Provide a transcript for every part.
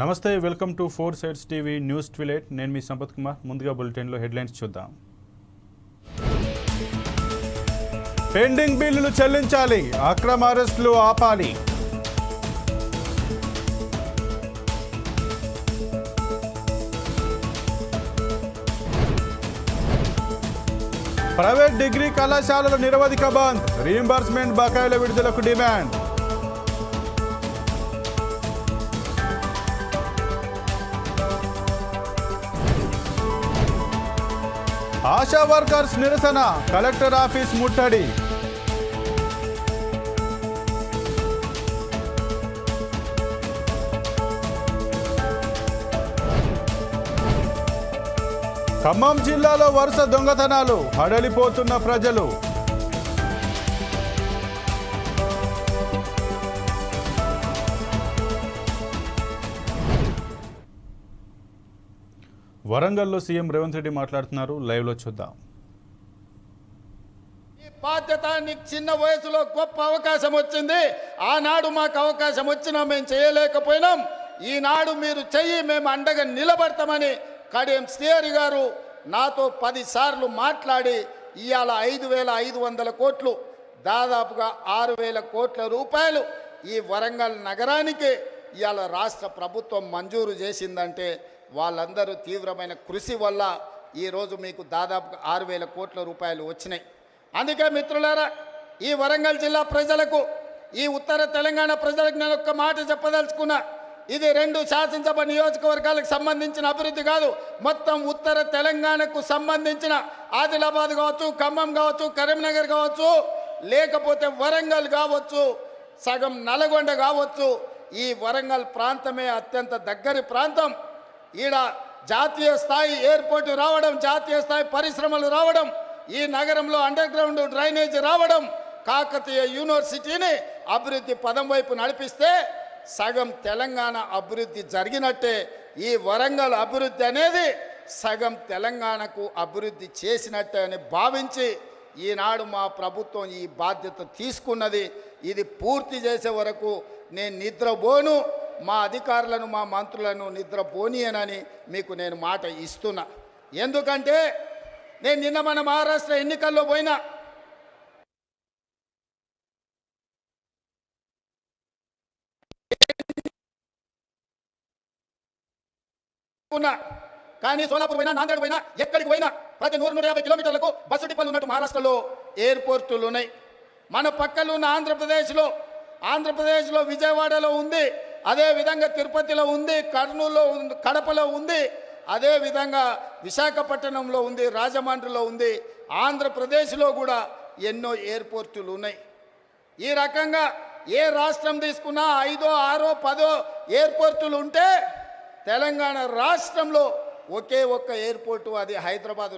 నమస్తే welcome to four sides TV news ట్విలేట్. నేను మీ సంపత్ కుమార్. ముందుగా బులెటిన్లో హెడ్లైన్స్ చూద్దాం. పెండింగ్ బిల్లులు చెల్లించాలి అక్రమ అరెస్టులు ఆపాలి. ప్రైవేట్ డిగ్రీ కళాశాలల నిరవధిక బంద్ రీయింబర్స్మెంట్ బకాయిల విడుదలకు డిమాండ్. ఆశా వర్కర్స్ నిరసన. కలెక్టర్ ఆఫీస్ ముట్టడి. ఖమ్మం జిల్లాలో వరుస దొంగతనాలు. హడలిపోతున్న ప్రజలు. వరంగల్లో సీఎం రేవంత్ రెడ్డి మాట్లాడుతున్నారు. లైవ్లో చూద్దాం. ఈ బాధ్యత నీకు చిన్న వయసులో గొప్ప అవకాశం వచ్చింది. ఆనాడు మాకు అవకాశం వచ్చినా మేము చేయలేకపోయినాం. ఈనాడు మీరు చెయ్యి మేము అండగా నిలబడతామని కడియం శ్రీహరి గారు నాతో పదిసార్లు మాట్లాడి ఇవాళ ఐదు వేల ఐదు వందల కోట్లు దాదాపుగా ఆరు వేల కోట్ల రూపాయలు ఈ వరంగల్ నగరానికి ఇవాళ రాష్ట్ర ప్రభుత్వం మంజూరు చేసిందంటే వాళ్ళందరూ తీవ్రమైన కృషి వల్ల ఈరోజు మీకు దాదాపుగా ఆరు వేల కోట్ల రూపాయలు వచ్చినాయి. అందుకే మిత్రులారా ఈ వరంగల్ జిల్లా ప్రజలకు ఈ ఉత్తర తెలంగాణ ప్రజలకు నేను ఒక్క మాట చెప్పదలుచుకున్నా. ఇది రెండు శాసనసభ నియోజకవర్గాలకు సంబంధించిన అభివృద్ధి కాదు. మొత్తం ఉత్తర తెలంగాణకు సంబంధించిన ఆదిలాబాద్ కావచ్చు ఖమ్మం కావచ్చు కరీంనగర్ కావచ్చు లేకపోతే వరంగల్ కావచ్చు సగం నల్గొండ కావచ్చు. ఈ వరంగల్ ప్రాంతమే అత్యంత దగ్గరి ప్రాంతం. ఈడ జాతీయ స్థాయి ఎయిర్పోర్టు రావడం జాతీయ స్థాయి పరిశ్రమలు రావడం ఈ నగరంలో అండర్ గ్రౌండ్ డ్రైనేజ్ రావడం కాకతీయ యూనివర్సిటీని అభివృద్ధి పదం వైపు నడిపిస్తే సగం తెలంగాణ అభివృద్ధి జరిగినట్టే. ఈ వరంగల్ అభివృద్ధి అనేది సగం తెలంగాణకు అభివృద్ధి చేసినట్టే అని భావించి ఈనాడు మా ప్రభుత్వం ఈ బాధ్యత తీసుకున్నది. ఇది పూర్తి చేసే వరకు నేను నిద్రపోను. మా అధికారులను మా మంత్రులను నిద్రపోనీయనని మీకు నేను మాట ఇస్తున్నా. ఎందుకంటే నేను నిన్న మన మహారాష్ట్ర ఎన్నికల్లో పోయినా. ఉన్నా. కానీ సోలాపూర్ పోయినా నాందేడ్ పోయినా ఎక్కడికి పోయినా ప్రతి నూరు నూట యాభై కిలోమీటర్లకు బస్సు డిపోలు ఉన్నట్టు మహారాష్ట్రలో ఎయిర్పోర్టులు ఉన్నాయి మన పక్కలు ఉన్న ఆంధ్రప్రదేశ్లో ఆంధ్రప్రదేశ్లో విజయవాడలో ఉంది. అదే విధంగా తిరుపతిలో ఉంది కర్నూలులో ఉంది కడపలో ఉంది అదేవిధంగా విశాఖపట్నంలో ఉంది రాజమండ్రిలో ఉంది ఆంధ్రప్రదేశ్లో కూడా ఎన్నో ఎయిర్పోర్టులు ఉన్నాయి. ఈ రకంగా ఏ రాష్ట్రం తీసుకున్నా ఐదో ఆరో పదో ఎయిర్పోర్టులు ఉంటే తెలంగాణ రాష్ట్రంలో ఒకే ఒక్క ఎయిర్పోర్టు అది హైదరాబాద్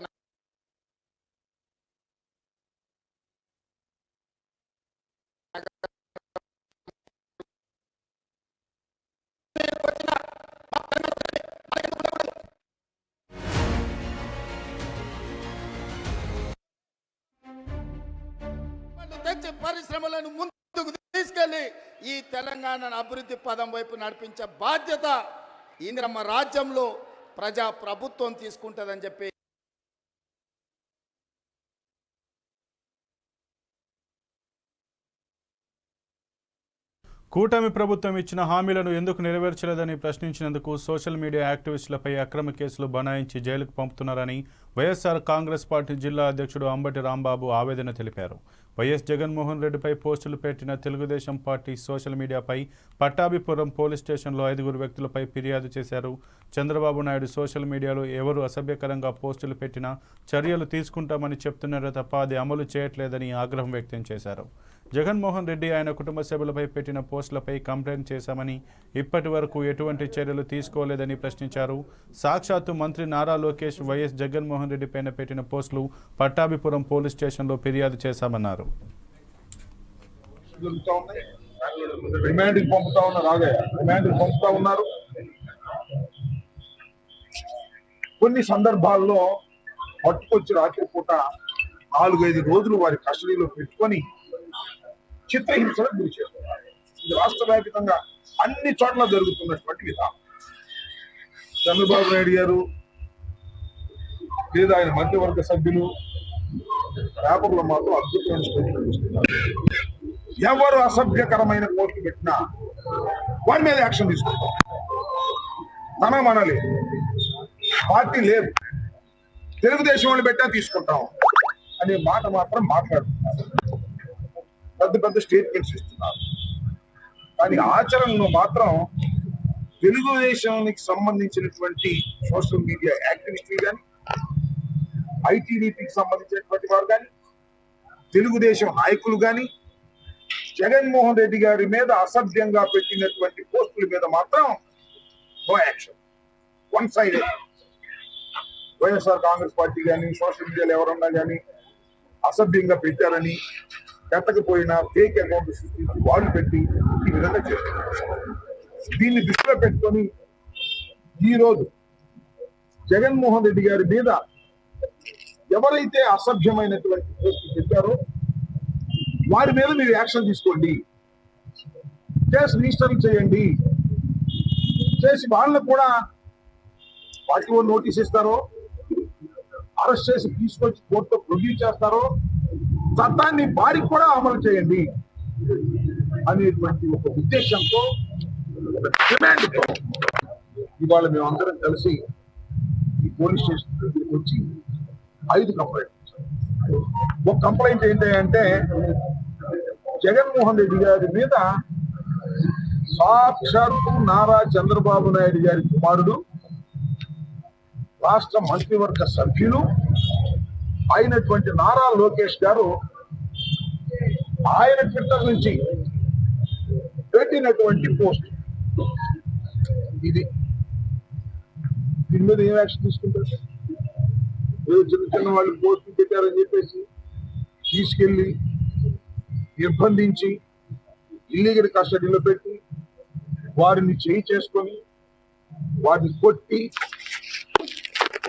తెలంగాణను ముందుకు తీసుకెళ్ళి ఈ తెలంగాణ అభివృద్ధి పదం వైపు నడిపించే బాధ్యత ఇంద్రమ్మ రాజ్యంలో ప్రజా ప్రభుత్వం తీసుకుంటుందని చెప్పి కూటమి ప్రభుత్వం ఇచ్చిన హామీలను ఎందుకు నెరవేర్చలేదని ప్రశ్నించినందుకు సోషల్ మీడియా యాక్టివిస్టులపై అక్రమ కేసులు బనాయించి జైలుకు పంపుతున్నారని వైఎస్ఆర్ కాంగ్రెస్ పార్టీ జిల్లా అధ్యక్షుడు అంబటి రాంబాబు ఆవేదన తెలిపారు. వైఎస్ జగన్మోహన్ రెడ్డిపై పోస్టులు పెట్టిన తెలుగుదేశం పార్టీ సోషల్ మీడియాపై పట్టాభిపురం పోలీస్ స్టేషన్లో ఐదుగురు వ్యక్తులపై ఫిర్యాదు చేశారు. చంద్రబాబు నాయుడు సోషల్ మీడియాలో ఎవరు అసభ్యకరంగా పోస్టులు పెట్టినా చర్యలు తీసుకుంటామని చెప్తున్నారే తప్ప అది అమలు చేయట్లేదని ఆగ్రహం వ్యక్తం చేశారు. జగన్మోహన్ రెడ్డి ఆయన కుటుంబ సభ్యులపై పెట్టిన పోస్టులపై కంప్లైంట్ చేశామని ఇప్పటి వరకు ఎటువంటి చర్యలు తీసుకోలేదని ప్రశ్నించారు. సాక్షాత్తు మంత్రి నారా లోకేష్ వైఎస్ జగన్మోహన్ రెడ్డి పైన పెట్టిన పోస్టులు పట్టాభిపురం పోలీస్ స్టేషన్లో ఫిర్యాదు చేశామన్నారు. రిమాండ్కి పంపుతా ఉన్నారు. రిమాండ్కి పంపుతా ఉన్నారు. కొన్ని సందర్భాల్లో పట్టుకొచ్చి రాత్రిపూట నాలుగైదు రోజులు వారి కస్టడీలో పెట్టుకొని చిత్రహింసలకు గురి చేస్తున్నారు. ఇది రాష్ట్ర వ్యాపితంగా అన్ని చోట్ల జరుగుతున్నటువంటి విధానం. చంద్రబాబు నాయుడు గారు లేదా ఆయన మంత్రివర్గ సభ్యులు పేపర్లో మాత్రం అద్భుతమైన ఎవరు అసభ్యకరమైన కోర్టు పెట్టినా వారి మీద యాక్షన్ తీసుకుంటాం. మనం అనలేదు పార్టీ లేదు. తెలుగుదేశం వాళ్ళు పెట్టా తీసుకుంటాం. అనే మాట మాత్రం మాట్లాడుతున్నారు. పెద్ద పెద్ద స్టేట్మెంట్స్ ఇస్తున్నారు కానీ ఆచరణలో మాత్రం తెలుగుదేశానికి సంబంధించినటువంటి సోషల్ మీడియా యాక్టివిస్టులు కానీ ఐటీడీపీకి సంబంధించినటువంటి వారు కానీ తెలుగుదేశం నాయకులు కానీ జగన్మోహన్ రెడ్డి గారి మీద అసభ్యంగా పెట్టినటువంటి పోస్టుల మీద మాత్రం no action one side YSR Congress party కానీ సోషల్ మీడియాలో ఎవరన్నా కానీ అసభ్యంగా పెట్టారని పెట్టకపోయినా ఫేక్ అకౌంట్ సృష్టించి వాళ్ళు పెట్టి ఈ విధంగా చేస్తున్నారు దీన్ని దృష్టిలో పెట్టుకొని ఈ రోజు జగన్మోహన్ రెడ్డి గారి మీద ఎవరైతే అసభ్యమైనటువంటి పోస్ట్ పెట్టారో వారి మీద మీరు యాక్షన్ తీసుకోండి. కేసు రిజిస్టర్ చేయండి. చేసి వాళ్ళకు కూడా వాటికి నోటీస్ ఇస్తారో అరెస్ట్ చేసి తీసుకొచ్చి కోర్టులో ప్రొడ్యూస్ చేస్తారో చట్టాన్ని వారికి కూడా అమలు చేయండి అనేటువంటి ఒక ఉద్దేశంతో ఒక డిమాండ్తో ఇవాళ మేమందరం కలిసి ఈ పోలీస్ స్టేషన్ దగ్గరికి వచ్చి ఐదు కంప్లైంట్ ఒక కంప్లైంట్ ఏంటి అంటే జగన్మోహన్ రెడ్డి గారి మీద సాక్షాత్తు నారా చంద్రబాబు నాయుడు గారి కుమారుడు రాష్ట్ర మంత్రివర్గ సభ్యులు అయినటువంటి నారా లోకేష్ గారు ఆయన ట్విట్టర్ నుంచి పెట్టినటువంటి పోస్ట్. ఇది. దీని మీద ఏం యాక్షన్ తీసుకుంటారు? చిన్న చిన్న వాళ్ళు పోస్ట్ పెట్టారని చెప్పేసి తీసుకెళ్ళి నిర్బంధించి ఇల్లీగల్ కస్టడీలో పెట్టి వారిని చేయి చేసుకొని వారిని కొట్టి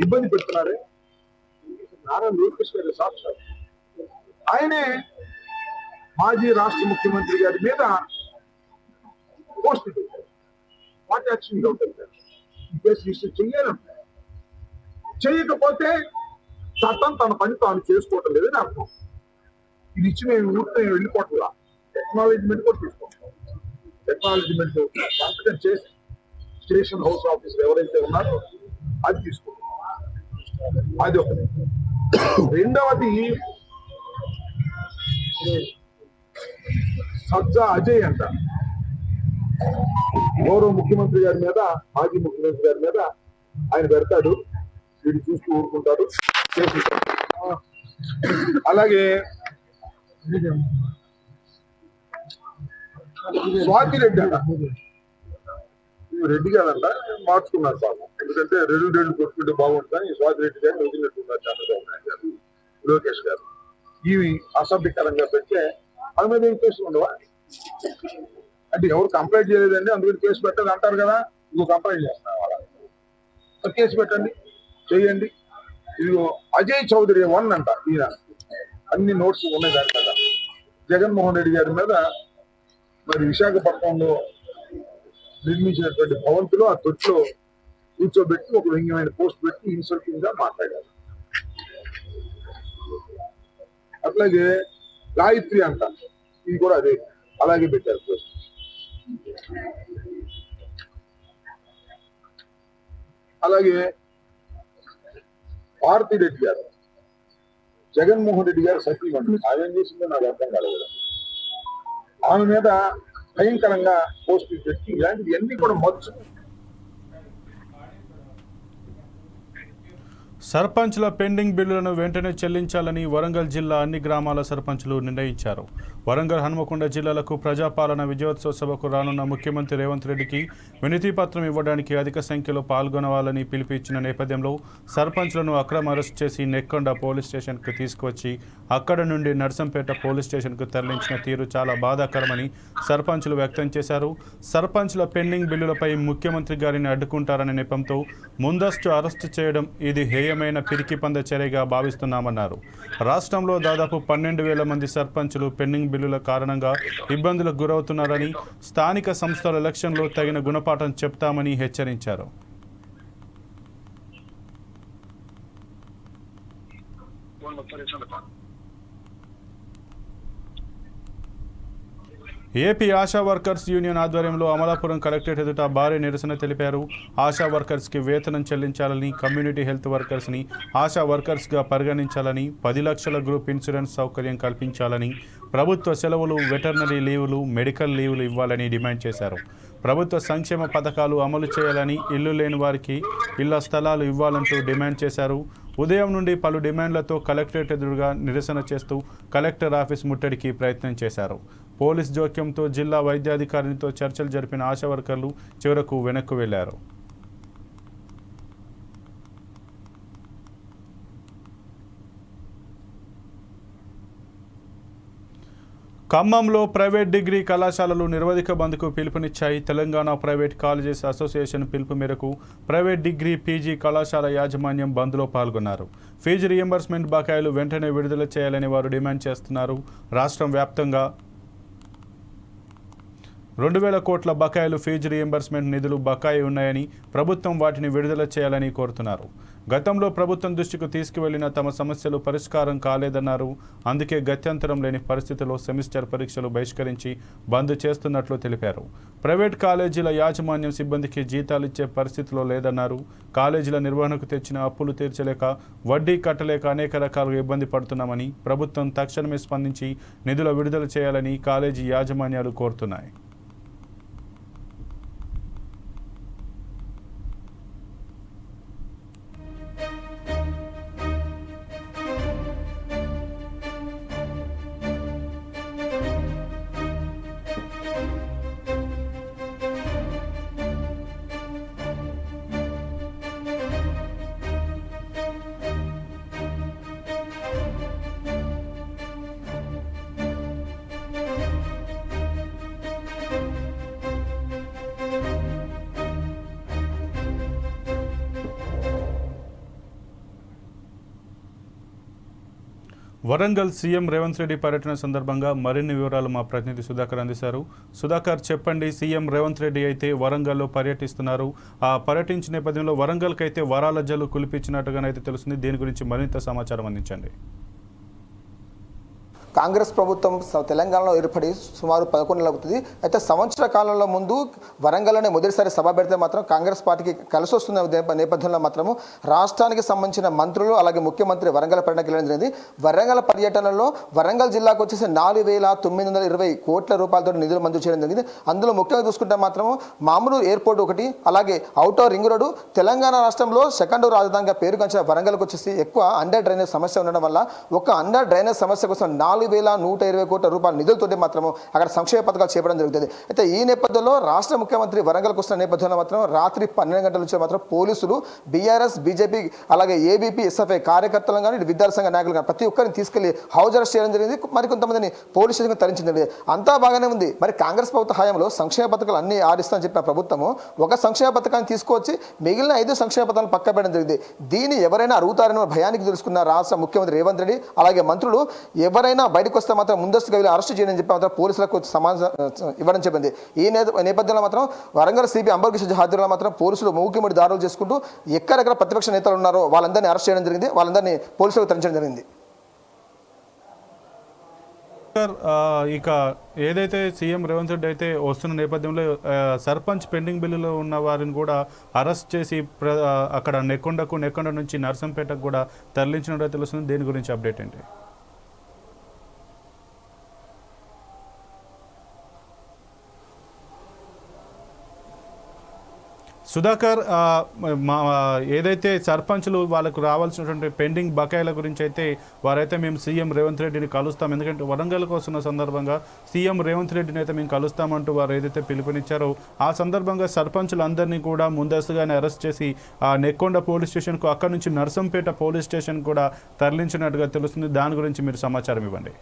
ఇబ్బంది పెడుతున్నారే? నారా లోకేష్ గారి సాక్షాత్ ఆయనే మాజీ రాష్ట్ర ముఖ్యమంత్రి గారి మీద పోస్ట్ వాట్ యాక్షన్ ఈ కేసు రిజిస్టర్ చెయ్యాలంటే చేయకపోతే చట్టం తన పని తాను చేసుకోవటం లేదని అర్థం. ఇది ఇచ్చి మేము ఊరితో వెళ్ళిపోవట్లా టెక్నాలజీమెంట్ కూడా తీసుకుంటాం టెక్నాలజీమెంట్ సంతకం చేసి స్టేషన్ హౌస్ ఆఫీస్ ఎవరైతే ఉన్నారో అది తీసుకుంటాం అది ఒకటి. రెండవది సజ్జా అజయ్ అంట. గౌరవ ముఖ్యమంత్రి గారి మీద మాజీ ముఖ్యమంత్రి గారి మీద ఆయన పెడతాడు. వీడు చూస్తూ ఊరుకుంటాడు. అలాగే స్వాతి రెడ్డి అంట. రెడ్డి గారంట. మార్చుకున్నారు బాబు ఎందుకంటే రెండు రెండు కొట్టుకుంటే బాగుంటుందని ఈ స్వాతి రెడ్డి గారిని వదిలినట్టున్నారు చంద్రబాబు నాయుడు గారు లోకేష్ గారు. ఇవి అసభ్యకరంగా పెడితే అది మీద ఏం కేసులు ఉండవా? అంటే ఎవరు కంప్లైంట్ చేయలేదండి అందుకని కేసు పెట్టాలి అంటారు కదా. నువ్వు కంప్లైంట్ చేస్తున్నావు వాళ్ళ కేసు పెట్టండి చేయండి. ఇదిగో అజయ్ చౌదరి వన్ అంట ఈయన. అన్ని నోట్స్ ఉన్నాయి దాని కదా జగన్మోహన్ రెడ్డి గారి మీద మరి విశాఖపట్నంలో నిర్మించినటువంటి భవంతులు ఆ తొట్టులో కూర్చోబెట్టి ఒక వ్యంగ్యమైన పోస్ట్ పెట్టి ఇన్సల్టింగ్గా మాట్లాడారు. అట్లాగే గాయత్రి అంట ఇది కూడా అదే అలాగే పెట్టారు పోస్ట్. అలాగే భారతి రెడ్డి గారు జగన్మోహన్ రెడ్డి గారు సతీమణి ఆమె చేసిందో నాకు అర్థం కాలేదు. ఆమె మీద భయంకరంగా పోస్టులు పెట్టి ఇలాంటివి అన్ని కూడా మచ్చు సర్పంచ్ల పెండింగ్ బిల్లులను వెంటనే చెల్లించాలని వరంగల్ జిల్లా అన్ని గ్రామాల సర్పంచ్లు నిర్ణయించారు. వరంగల్ హనుమకొండ జిల్లాలకు ప్రజాపాలన విజయోత్సవ సభకు రానున్న ముఖ్యమంత్రి రేవంత్ రెడ్డికి వినతిపత్రం ఇవ్వడానికి అధిక సంఖ్యలో పాల్గొనవాలని పిలిపించిన నేపథ్యంలో సర్పంచ్లను అక్రమ అరెస్ట్ చేసి నెక్కొండ పోలీస్ స్టేషన్కు తీసుకువచ్చి అక్కడ నుండి నర్సంపేట పోలీస్ స్టేషన్కు తరలించిన తీరు చాలా బాధాకరమని సర్పంచ్లు వ్యక్తం చేశారు. సర్పంచ్ల పెండింగ్ బిల్లులపై ముఖ్యమంత్రి గారిని అడ్డుకుంటారనే నెపంతో ముందస్తు అరెస్టు చేయడం ఇది హేయం తీవ్రమైన పిరికి పంద చర్యగా భావిస్తున్నామన్నారు. రాష్ట్రంలో దాదాపు పన్నెండు వేల మంది సర్పంచ్లు పెండింగ్ బిల్లుల కారణంగా ఇబ్బందులకు గురవుతున్నారని స్థానిక సంస్థల ఎలక్షన్లో తగిన గుణపాఠం చెప్తామని హెచ్చరించారు. ఏపీ ఆశా వర్కర్స్ యూనియన్ ఆధ్వర్యంలో అమలాపురం కలెక్టరేట్ ఎదుట భారీ నిరసన తెలిపారు. ఆశా వర్కర్స్కి వేతనం చెల్లించాలని కమ్యూనిటీ హెల్త్ వర్కర్స్ని ఆశా వర్కర్స్గా పరిగణించాలని పది లక్షల గ్రూప్ ఇన్సూరెన్స్ సౌకర్యం కల్పించాలని ప్రభుత్వ సెలవులు వెటర్నరీ లీవులు మెడికల్ లీవులు ఇవ్వాలని డిమాండ్ చేశారు. ప్రభుత్వ సంక్షేమ పథకాలు అమలు చేయాలని ఇల్లు లేని వారికి ఇళ్ళ స్థలాలు ఇవ్వాలంటూ డిమాండ్ చేశారు. ఉదయం నుండి పలు డిమాండ్లతో కలెక్టరేట్ ఎదురుగా నిరసన చేస్తూ కలెక్టర్ ఆఫీస్ ముట్టడికి ప్రయత్నం చేశారు. పోలీస్ జోక్యంతో జిల్లా వైద్యాధికారినితో చర్చలు జరిపిన ఆశా వర్కర్లు చివరకు వెనక్కు వెళ్ళారు. ఖమ్మంలో ప్రైవేట్ డిగ్రీ కళాశాలలు నిరవధిక బంద్కు పిలుపునిచ్చాయి. తెలంగాణ ప్రైవేట్ కాలేజెస్ అసోసియేషన్ పిలుపు మేరకు ప్రైవేట్ డిగ్రీ పీజీ కళాశాల యాజమాన్యం బంద్లో పాల్గొన్నారు. ఫీజు రియంబర్స్మెంట్ బకాయిలు వెంటనే విడుదల చేయాలని వారు డిమాండ్ చేస్తున్నారు. రాష్ట్రం వ్యాప్తంగా రెండు వేల కోట్ల బకాయిలు ఫీజు రియంబర్స్మెంట్ నిధులు బకాయి ఉన్నాయని ప్రభుత్వం వాటిని విడుదల చేయాలని కోరుతున్నారు. గతంలో ప్రభుత్వం దృష్టికి తీసుకువెళ్ళిన తమ సమస్యలు పరిష్కారం కాలేదన్నారు. అందుకే గత్యంతరం లేని పరిస్థితిలో సెమిస్టర్ పరీక్షలు బహిష్కరించి బంద్ చేస్తున్నట్లు తెలిపారు. ప్రైవేట్ కాలేజీల యాజమాన్యం సిబ్బందికి జీతాలు ఇచ్చే పరిస్థితిలో లేదన్నారు. కాలేజీల నిర్వహణకు తెచ్చిన అప్పులు తీర్చలేక వడ్డీ కట్టలేక అనేక రకాలుగా ఇబ్బంది పడుతున్నామని ప్రభుత్వం తక్షణమే స్పందించి నిధుల విడుదల చేయాలని కాలేజీ యాజమాన్యాలు కోరుతున్నాయి. వరంగల్ సీఎం రేవంత్ రెడ్డి పర్యటన సందర్భంగా మరిన్ని వివరాలు మా ప్రతినిధి సుధాకర్ అందిస్తారు. సుధాకర్ చెప్పండి సీఎం రేవంత్ రెడ్డి అయితే వరంగల్లో పర్యటిస్తున్నారు. ఆ పర్యటించిన నేపథ్యంలో వరంగల్కి అయితే వరాల జల్లు కులిపించినట్టుగానైతే తెలుస్తుంది. దీని గురించి మరింత సమాచారం అందించండి. కాంగ్రెస్ ప్రభుత్వం స- తెలంగాణలో ఏర్పడి సుమారు పదకొండు అవుతుంది. అయితే సంవత్సర కాలంలో ముందు వరంగల్లోనే మొదటిసారి సభ పెడితే మాత్రం కాంగ్రెస్ పార్టీకి కలిసి వస్తున్న నేపథ్యంలో మాత్రము రాష్ట్రానికి సంబంధించిన మంత్రులు అలాగే ముఖ్యమంత్రి వరంగల్ పర్యటనకి వెళ్ళడం జరిగింది. వరంగల్ పర్యటనలో వరంగల్ జిల్లాకు వచ్చేసి నాలుగు వేల తొమ్మిది వందల ఇరవై కోట్ల రూపాయలతో నిధులు మంజూరు చేయడం జరిగింది. అందులో ముఖ్యంగా చూసుకుంటే మాత్రము మామూలు ఎయిర్పోర్ట్ ఒకటి అలాగే అవుటర్ రింగ్ రోడ్డు తెలంగాణ రాష్ట్రంలో సెకండ్ రాజధానిగా పేరుగాంచిన వరంగల్కి వచ్చేసి ఎక్కువ అండర్ డ్రైనేజ్ సమస్య ఉండడం వల్ల ఒక అండర్ డ్రైనేజ్ సమస్య కోసం నాలుగు వేల నూట ఇరవై కోట్ల రూపాయల నిధులతోటి మాత్రము అక్కడ సంక్షేమ పథకాలు చేపడం జరుగుతుంది. అయితే ఈ నేపథ్యంలో రాష్ట్ర ముఖ్యమంత్రి వరంగల్కి వస్తున్న నేపథ్యంలో మాత్రం రాత్రి పన్నెండు గంటల నుంచి మాత్రం పోలీసులు బీఆర్ఎస్ బీజేపీ అలాగే ఏబీపీ ఎస్ఎఫ్ఐ కార్యకర్తలను కానీ విద్యార్థి సంఘ నాయకులు కానీ ప్రతి ఒక్కరిని తీసుకెళ్ళి హౌజ్ అరెస్ట్ చేయడం జరిగింది. మరి కొంతమందిని పోలీస్ స్టేషన్కి తరించడం జరిగింది. అంతా బాగానే ఉంది. మరి కాంగ్రెస్ ప్రభుత్వ హయాంలో సంక్షేమ పథకాలు అన్ని ఆడిస్తామని చెప్పిన ప్రభుత్వము ఒక సంక్షేమ పథకాన్ని తీసుకొచ్చి మిగిలిన ఐదు సంక్షేమ పథకాలను పక్క పెట్టడం జరిగింది. దీన్ని ఎవరైనా అడుగుతారని భయానికి తెలుసుకున్న రాష్ట్ర ముఖ్యమంత్రి రేవంత్ రెడ్డి అలాగే మంత్రులు ఎవరైనా బయటకు వస్తే మాత్రం ముందస్తుగా వీళ్ళు అరెస్ట్ చేయని చెప్పి మాత్రం పోలీసులకు సమాచారం ఇవ్వడం చెప్పింది. ఈ నేప- నేపథ్యంలో మాత్రం వరంగల్ సిపి అంబర్ కిషోర్ హాజరులో మాత్రం పోలీసులు మూకిముడి దాడులు చేసుకుంటూ ఎక్కడెక్కడ ప్రతిపక్ష నేతలు ఉన్నారో వాళ్ళందరినీ అరెస్ట్ చేయడం జరిగింది. వాళ్ళందరినీ పోలీసులకు తరించడం జరిగింది. సార్ ఇక ఏదైతే సీఎం రేవంత్ రెడ్డి అయితే వస్తున్న నేపథ్యంలో సర్పంచ్ పెండింగ్ బిల్లులో ఉన్న వారిని కూడా అరెస్ట్ చేసి అక్కడ నెక్కొండకు నెక్కొండ నుంచి నర్సంపేటకు కూడా తరలించినట్టు తెలుస్తుంది. దేని గురించి అప్డేట్ ఏంటి? సుధాకర్ మా ఏదైతే సర్పంచులు వాళ్ళకు రావాల్సినటువంటి పెండింగ్ బకాయిల గురించి అయితే వారైతే మేము సీఎం రేవంత్ రెడ్డిని కలుస్తాం. ఎందుకంటే వరంగల్కి వస్తున్న సందర్భంగా సీఎం రేవంత్ రెడ్డిని అయితే మేము కలుస్తామంటూ వారు ఏదైతే పిలుపునిచ్చారో ఆ సందర్భంగా సర్పంచులందరినీ కూడా ముందస్తుగానే అరెస్ట్ చేసి ఆ నెక్కొండ పోలీస్ స్టేషన్కు అక్కడి నుంచి నర్సంపేట పోలీస్ స్టేషన్ కూడా తరలించినట్టుగా తెలుస్తుంది. దాని గురించి మీరు సమాచారం ఇవ్వండి.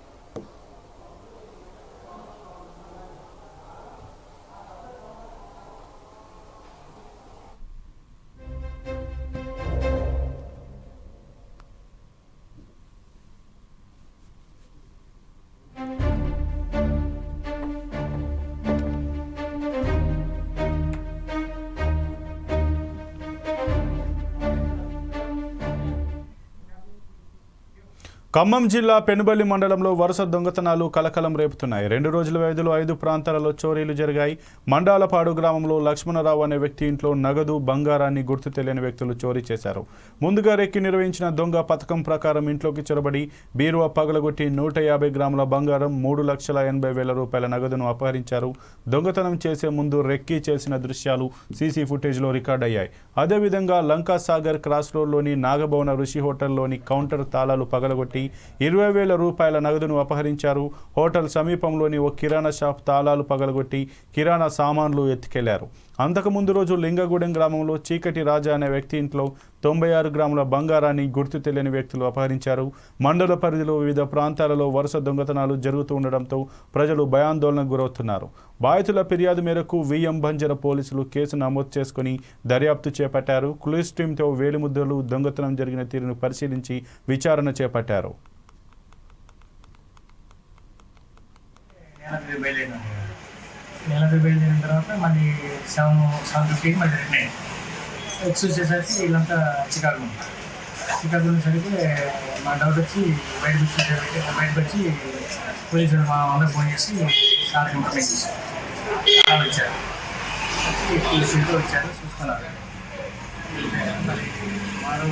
ఖమ్మం జిల్లా పెనుబల్లి మండలంలో వరుస దొంగతనాలు కలకలం రేపుతున్నాయి. రెండు రోజుల వ్యవధిలో ఐదు ప్రాంతాలలో చోరీలు జరిగాయి. మండాలపాడు గ్రామంలో లక్ష్మణరావు అనే వ్యక్తి ఇంట్లో నగదు బంగారాన్ని గుర్తు తెలియని వ్యక్తులు చోరీ చేశారు. ముందుగా రెక్కి నిర్వహించిన దొంగ పథకం ప్రకారం ఇంట్లోకి చొరబడి బీరువా పగలగొట్టి నూట యాభై గ్రాముల బంగారం మూడు లక్షల ఎనభై వేల రూపాయల నగదును అపహరించారు. దొంగతనం చేసే ముందు రెక్కి చేసిన దృశ్యాలు సీసీ ఫుటేజ్లో రికార్డ్ అయ్యాయి. అదేవిధంగా లంకా సాగర్ క్రాస్ రోడ్లోని నాగభవన ఋషి హోటల్లోని కౌంటర్ తాళాలు పగలగొట్టి ఇరవై వేల రూపాయల నగదును అపహరించారు. హోటల్ సమీపంలోని ఓ కిరాణా షాప్ తాళాలు పగలగొట్టి కిరాణా సామాన్లు ఎత్తుకెళ్ళారు. అంతకుముందు రోజు లింగగూడెం గ్రామంలో చీకటి రాజా అనే వ్యక్తి ఇంట్లో తొంభై ఆరు గ్రాముల బంగారాన్ని గుర్తు తెలియని వ్యక్తులు అపహరించారు. మండల పరిధిలో వివిధ ప్రాంతాలలో వరుస దొంగతనాలు జరుగుతూ ఉండడంతో ప్రజలు భయాందోళనకు గురవుతున్నారు. బాధితుల ఫిర్యాదు మేరకు విఎం బంజర పోలీసులు కేసు నమోదు చేసుకుని దర్యాప్తు చేపట్టారు. క్లూస్ టీంతో వేలిముద్రలు దొంగతనం జరిగిన తీరును పరిశీలించి విచారణ చేపట్టారు. నెలకు బయలు జరిగిన తర్వాత మళ్ళీ సెవెన్ సెవెన్ ఫిఫ్టీకి మళ్ళీ రిటర్న్ అయ్యాం వచ్చి చేసేసి వీళ్ళంతా చికాగో. ఉంది చికాకు ఉండేసరికి మా డౌట్ వచ్చి బయటకు వచ్చి బయటకు వచ్చి పోలీసులు మా అందరూ ఫోన్ చేసి సార్ ఇన్ఫర్మేషన్ చేశారు వచ్చారు. వచ్చి వచ్చారు చూసుకున్నారు. వారు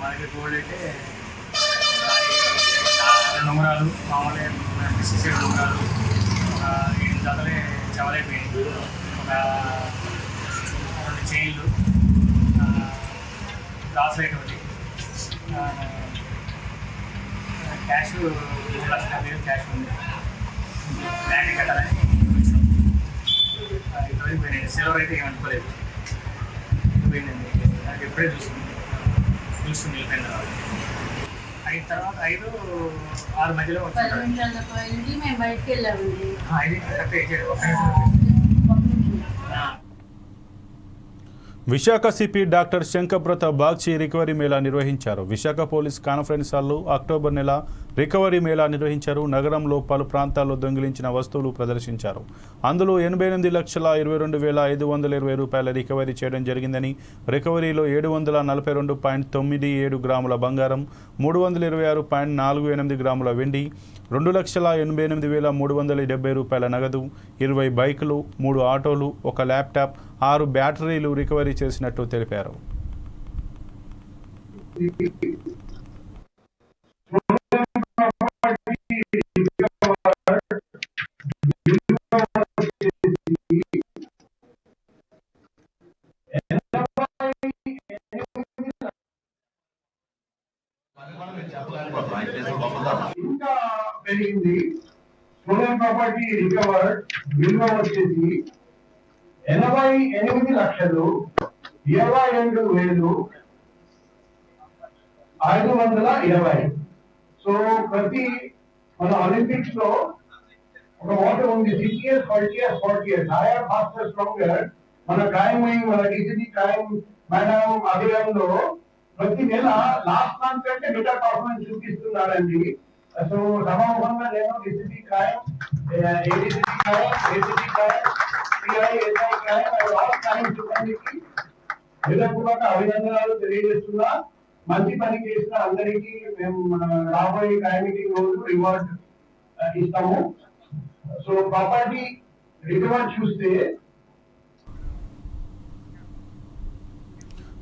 మనకి గోల్డ్ అయితే రెండు ఉంగరాలు మామూలుగా సిక్స్ ఉంగరాలు ఏడు జతలే చవలైపోయింది ఒక రెండు చైన్లు లాస్ లైట్ ఒకటి. క్యాష్ మూడు లక్షల యాభై వేలు క్యాష్ ఉంది. బ్రాండ్ కట్టాలని వచ్చినాం ఆ, పోయినాయి. సిల్వర్ అయితే ఏమనుకోలేదు అనుకోలేదు. పోయిందండి. నాకు ఎప్పుడే చూసుకుంది చూసుకుని వెళ్ళిపోయింది. ఐదు తర్వాత ఐదు ఆరు మధ్యలో పది నిమిషాలకు వెళ్ళి మేము బయటికి వెళ్ళామండి. Visakha CP doctor Shankhabrata Bagchi recovery mela నిర్వహించారు. విశాఖ పోలీస్ కాన్ఫరెన్స్ హాల్లో అక్టోబర్ నెల రికవరీ మేళా నిర్వహించారు. నగరంలో పలు ప్రాంతాల్లో దొంగిలించిన వస్తువులు ప్రదర్శించారు. అందులో ఎనభై ఎనిమిది లక్షల ఇరవై రెండు వేల ఐదు వందల ఇరవై రూపాయల రికవరీ చేయడం జరిగిందని రికవరీలో ఏడు వందల నలభై రెండు పాయింట్ తొమ్మిది ఏడు గ్రాముల బంగారం మూడు వందల ఇరవై ఆరు పాయింట్ నాలుగు ఎనిమిది గ్రాముల వెండి రెండు లక్షల ఎనభై ఎనిమిది వేల మూడు వందల డెబ్బై రూపాయల నగదు ఇరవై బైకులు మూడు ఆటోలు ఒక ల్యాప్టాప్ ఆరు బ్యాటరీలు రికవరీ చేసినట్టు తెలిపారు. ప్రాపర్టీ రికవర్ విలువ వచ్చేసి ఎనభై ఎనిమిది లక్షలు ఇరవై రెండు వేలు ఐదు వందల ఇరవై. సో ప్రతి మన ఒలింపిక్స్లో ఒక ఓటర్ ఉంది. Six years five years forty years higher faster stronger మన క్రైమ్ వింగ్ మన డిసిజి క్రైమ్ మేడం అభియాన్లో ప్రతి నెల లాస్ట్ మంత్ కంటే బెటర్ పర్ఫార్మెన్స్ చూపిస్తున్నారండి సో సమాముఖంగా నేను DCG crime ADCG crime ACG crime CI SI crime all crime సిబ్బందికి హృదయపూర్వక అభినందనాలు తెలియజేస్తున్నా. మంచి పని చేసిన అందరికీ మేము మన రాబోయే క్రైమ్ రోజు రివార్డ్ ఇస్తాము. సో ప్రాపర్టీ రికవర్ చూస్తే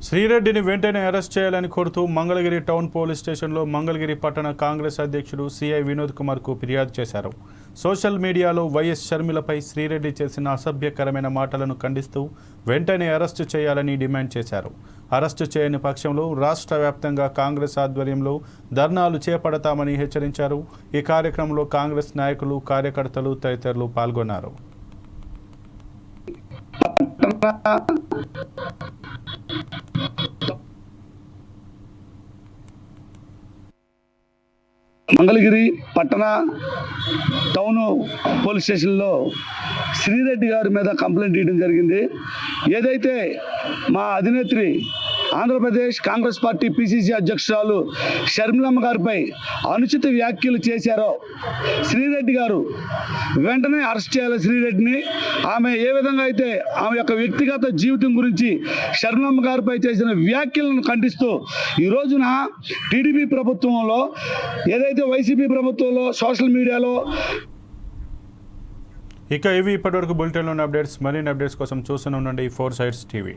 శ్రీరెడ్డిని వెంటనే అరెస్ట్ చేయాలని కోరుతూ మంగళగిరి టౌన్ పోలీస్ స్టేషన్లో మంగళగిరి పట్టణ కాంగ్రెస్ అధ్యక్షుడు సిఐ వినోద్ కుమార్కు ఫిర్యాదు చేశారు. సోషల్ మీడియాలో వైఎస్ షర్మిలపై శ్రీరెడ్డి చేసిన అసభ్యకరమైన మాటలను ఖండిస్తూ వెంటనే అరెస్టు చేయాలని డిమాండ్ చేశారు. అరెస్టు చేయని పక్షంలో రాష్ట్ర వ్యాప్తంగా కాంగ్రెస్ ఆధ్వర్యంలో ధర్నాలు చేపడతామని హెచ్చరించారు. ఈ కార్యక్రమంలో కాంగ్రెస్ నాయకులు కార్యకర్తలు తదితరులు పాల్గొన్నారు. మంగళగిరి పట్టణ టౌన్ పోలీస్ స్టేషన్లో శ్రీరెడ్డి గారి మీద కంప్లైంట్ ఇవ్వడం జరిగింది. ఏదైతే మా అధినేత్రి ఆంధ్రప్రదేశ్ కాంగ్రెస్ పార్టీ పిసిసి అధ్యక్షురాలు షర్మిలమ్మ గారిపై అనుచిత వ్యాఖ్యలు చేశారో. శ్రీరెడ్డి గారు వెంటనే అరెస్ట్ చేయాలి శ్రీరెడ్డిని. ఆమె ఏ విధంగా అయితే ఆమె యొక్క వ్యక్తిగత జీవితం గురించి షర్మిలమ్మ గారిపై చేసిన వ్యాఖ్యలను ఖండిస్తూ ఈ రోజున టీడీపీ ప్రభుత్వంలో ఏదైతే వైసీపీ ప్రభుత్వంలో సోషల్ మీడియాలో ఇక ఇవి ఇప్పటివరకు బులెటిన్లోని అప్డేట్స్. మరిన్ని అప్డేట్స్ కోసం చూస్తూనే ఉండండి ఫోర్ సైడ్స్ టీవీ.